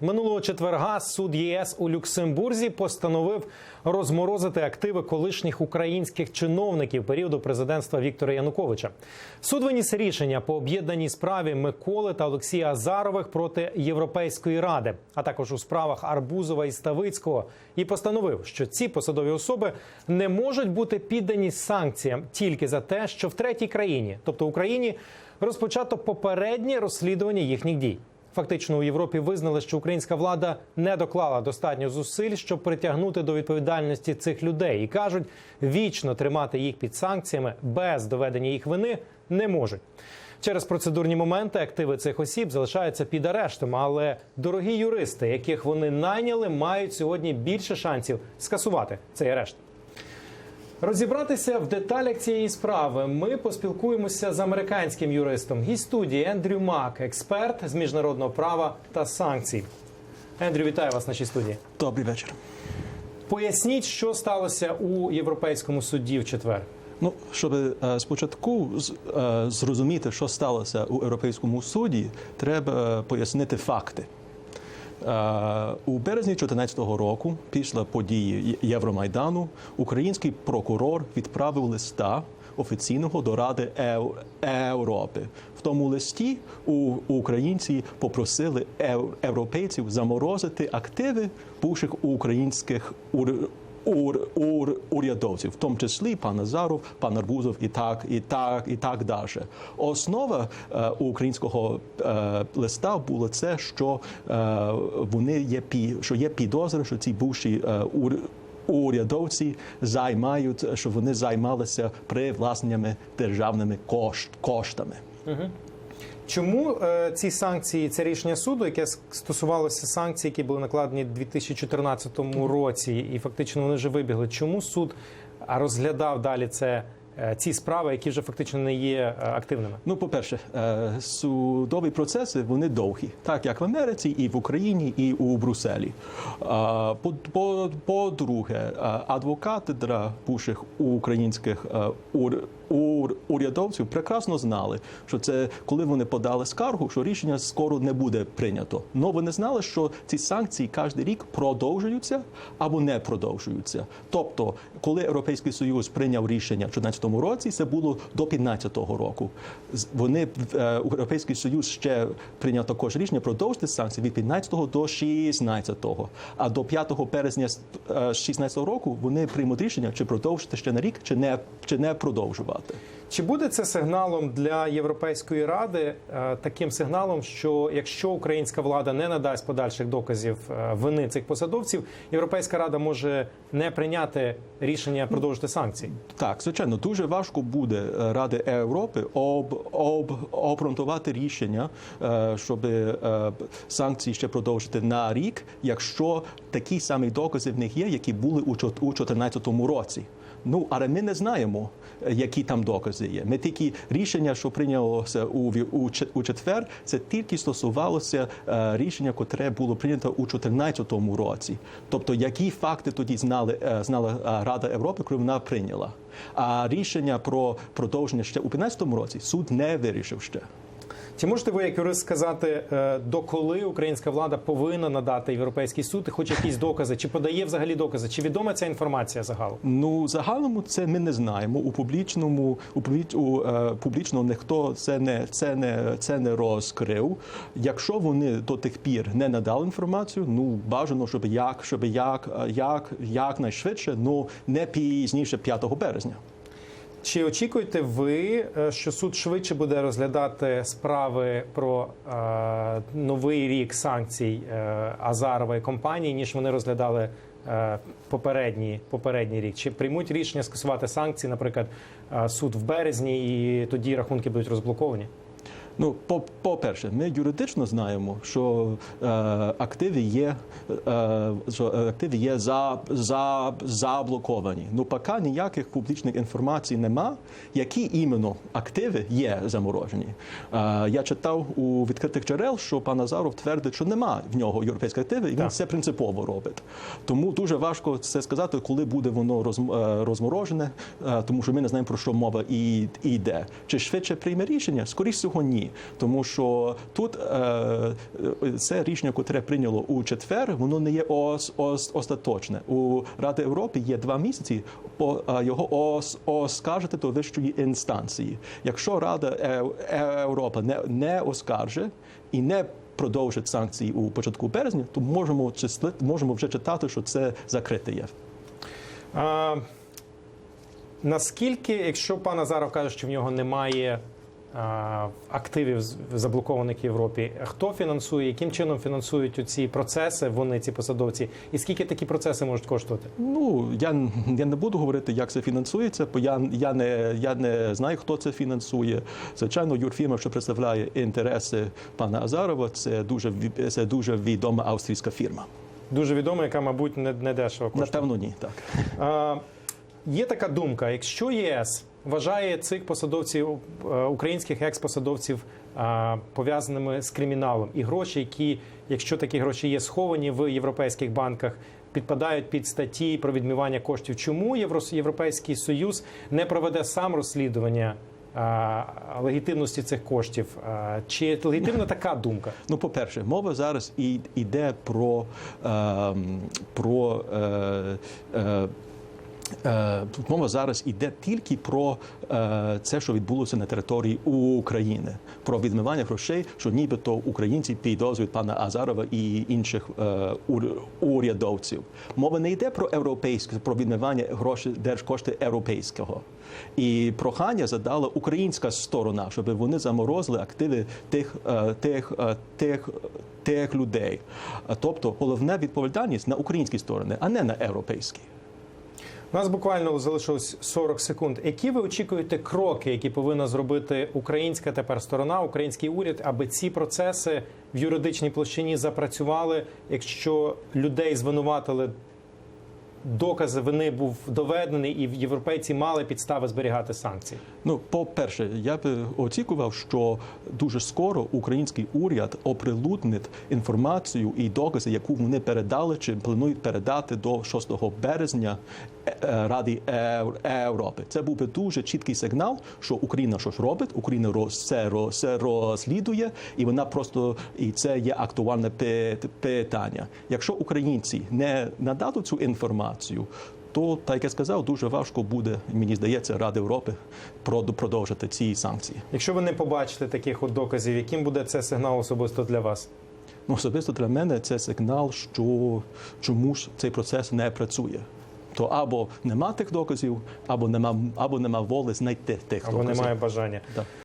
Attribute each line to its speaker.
Speaker 1: Минулого четверга суд ЄС у Люксембурзі постановив розморозити активи колишніх українських чиновників періоду президентства Віктора Януковича. Суд виніс рішення по об'єднаній справі Миколи та Олексія Азарових проти Європейської ради, а також у справах Арбузова і Ставицького, і постановив, що ці посадові особи не можуть бути піддані санкціям тільки за те, що в третій країні, тобто Україні, розпочато попереднє розслідування їхніх дій. Фактично у Європі визнали, що українська влада не доклала достатньо зусиль, щоб притягнути до відповідальності цих людей, і кажуть, вічно тримати їх під санкціями без доведення їх вини не можуть. Через процедурні моменти активи цих осіб залишаються під арештом, але дорогі юристи, яких вони найняли, мають сьогодні більше шансів скасувати цей арешт. Розібратися в деталях цієї справи ми поспілкуємося з американським юристом гість студії Ендрю Мак, експерт з міжнародного права та санкцій. Ендрю, вітаю вас в нашій студії.
Speaker 2: Добрий вечір.
Speaker 1: Поясніть, що сталося у Європейському суді в четвер.
Speaker 2: Ну, щоб е, спочатку е, зрозуміти, що сталося у Європейському суді, треба пояснити факти. Е, У березні 2014 року, після події Євромайдану, український прокурор відправив листа офіційного до Ради Європи. В тому листі українці попросили європейців заморозити активи бувших українських урядовців, в тому числі пан Азаров, пан Арбузов і так, і так, і так далі. Основа українського листа було це, що вони є пі, що є підозри, що ці бувші ур, урядовці займають, що вони займалися привласненнями державними кошт, коштами.
Speaker 1: Чому е, ці санкції, це рішення суду, яке стосувалося санкцій, які були накладені у 2014 році, і фактично вони вже вибігли. Чому суд розглядав далі це ці справи, які вже фактично не є е, активними?
Speaker 2: Ну, по-перше, е, судові процеси вони довгі, так як в Америці, і в Україні, і у Брюсселі. По- по- По-друге, е, адвокати для бувших українських е, ур- ур- урядовців прекрасно знали, що це коли вони подали скаргу, що рішення скоро не буде прийнято. Но вони знали, що ці санкції кожен рік продовжуються або не продовжуються. Тобто, коли Європейський Союз прийняв рішення в 2014 році, це було до 2015 року. Вони е, Європейський Союз ще прийняв також рішення продовжити санкції від 15 до 16. А до 5 березня 16 року вони приймуть рішення, чи продовжити ще на рік, чи не чи не продовжувати.
Speaker 1: Чи буде це сигналом для Європейської ради е, таким сигналом, що якщо українська влада не надасть подальших доказів е, вини цих посадовців, Європейська рада може не прийняти рішення продовжити санкції?
Speaker 2: Так, звичайно, дуже важко буде е, Ради Європи об, об, обґрунтувати рішення, щоб санкції ще продовжити на рік, якщо такі самі докази в них є, які були у 2014 році. Ну, але ми не знаємо, е, які там докази є. Ми тільки рішення, що прийнялося у, у, четвер, це тільки стосувалося е, рішення, котре було прийнято у 2014 році. Тобто, які факти тоді знали, е, знала Рада Європи, коли вона прийняла. А рішення про продовження ще у 2015 році суд не вирішив ще.
Speaker 1: Чи можете ви, як юрист, сказати, е, доколи українська влада повинна надати європейський суд і хоч якісь докази, чи подає взагалі докази? Чи відома ця інформація загалом?
Speaker 2: Ну, в загальному це ми не знаємо. У публічному у, публіч, у е, публічно ніхто це не це не це не розкрив. Якщо вони до тих пір не надали інформацію, ну бажано, щоб як щоб як е, як якнайшвидше, ну не пізніше 5 березня.
Speaker 1: Чи очікуєте ви, е, що суд швидше буде розглядати справи про е, новий рік санкцій е, Азарової компанії, ніж вони розглядали е, попередній, попередній рік? Чи приймуть рішення скасувати санкції, наприклад, е, суд в березні, і тоді рахунки будуть розблоковані?
Speaker 2: Ну, по- по-перше, ми юридично знаємо, що е, активи є, е, що активи є за, за, заблоковані. Ну, поки ніяких публічних інформацій нема, які іменно активи є заморожені. Е, я читав у відкритих джерел, що пан Азаров твердить, що нема в нього європейських активів, і він це принципово робить. Тому дуже важко це сказати, коли буде воно розм- е, розморожене, е, тому що ми не знаємо про що мова і і йде. Чи швидше прийме рішення? Скоріше всього, ні. Тому що тут е, це рішення, яке прийняло у четвер, воно не є ос, ос, остаточне. У Ради Європи є два місяці по е, його ос, оскаржити до вищої інстанції. Якщо Рада Е- Е- Європи не, не оскарже і не продовжить санкції у початку березня, то можемо числи- можемо вже читати, що це закрите є.
Speaker 1: А, наскільки, якщо пан Азаров каже, що в нього немає активів заблокованих в Європі, хто фінансує, яким чином фінансують ці процеси, вони ці посадовці, і скільки такі процеси можуть коштувати?
Speaker 2: Ну я, я не буду говорити, як це фінансується, бо я, я, не, я не знаю, хто це фінансує. Звичайно, юрфірма, що представляє інтереси пана Азарова, це дуже це дуже відома австрійська фірма.
Speaker 1: Дуже відомо, яка, мабуть, не, не дешево коштує.
Speaker 2: Напевно, ні, так.
Speaker 1: А, є така думка: якщо єС вважає цих посадовців, е, українських експосадовців а, пов'язаними з криміналом, і гроші, які, якщо такі гроші є сховані в європейських банках. Підпадають під статті про відмивання коштів. Чому Європейський Союз не проведе сам розслідування а, легітимності цих коштів? Чи легітимна така думка?
Speaker 2: Ну, по-перше, мова зараз і йде про, е, про е, е, Е, Тут мова зараз йде тільки про е, це, що відбулося на території України, про відмивання грошей, що нібито українці підозрюють пана Азарова і інших е, урядовців. Мова не йде про європейське, про відмивання грошей держкошти європейського. І прохання задала українська сторона, щоб вони заморозили активи тих, е, тих, е, тих, тих людей. Е, Тобто головна відповідальність на українській стороні, а не на європейській.
Speaker 1: У нас буквально залишилось 40 секунд. Які ви очікуєте кроки, які повинна зробити українська тепер сторона, український уряд, аби ці процеси в юридичній площині запрацювали, якщо людей звинуватили? Докази вини був доведений, і європейці мали підстави зберігати санкції.
Speaker 2: Ну, по-перше, я би очікував, що дуже скоро український уряд оприлюднить інформацію і докази, яку вони передали чи планують передати до 6 березня Ради Е- Європи. Це був би дуже чіткий сигнал, що Україна щось робить, Україна це, розслідує, і вона просто і це є актуальне пи- питання. Якщо українці не нададуть цю інформацію. То, так як я сказав, дуже важко буде, мені здається, Ради Європи прод- продовжити ці санкції.
Speaker 1: Якщо ви не побачите таких от доказів, яким буде це сигнал особисто для вас?
Speaker 2: Ну, особисто для мене це сигнал, що чомусь цей процес не працює. То або нема тих доказів, або нема, або нема воли знайти тих
Speaker 1: Або
Speaker 2: доказів.
Speaker 1: немає бажання?
Speaker 2: Так.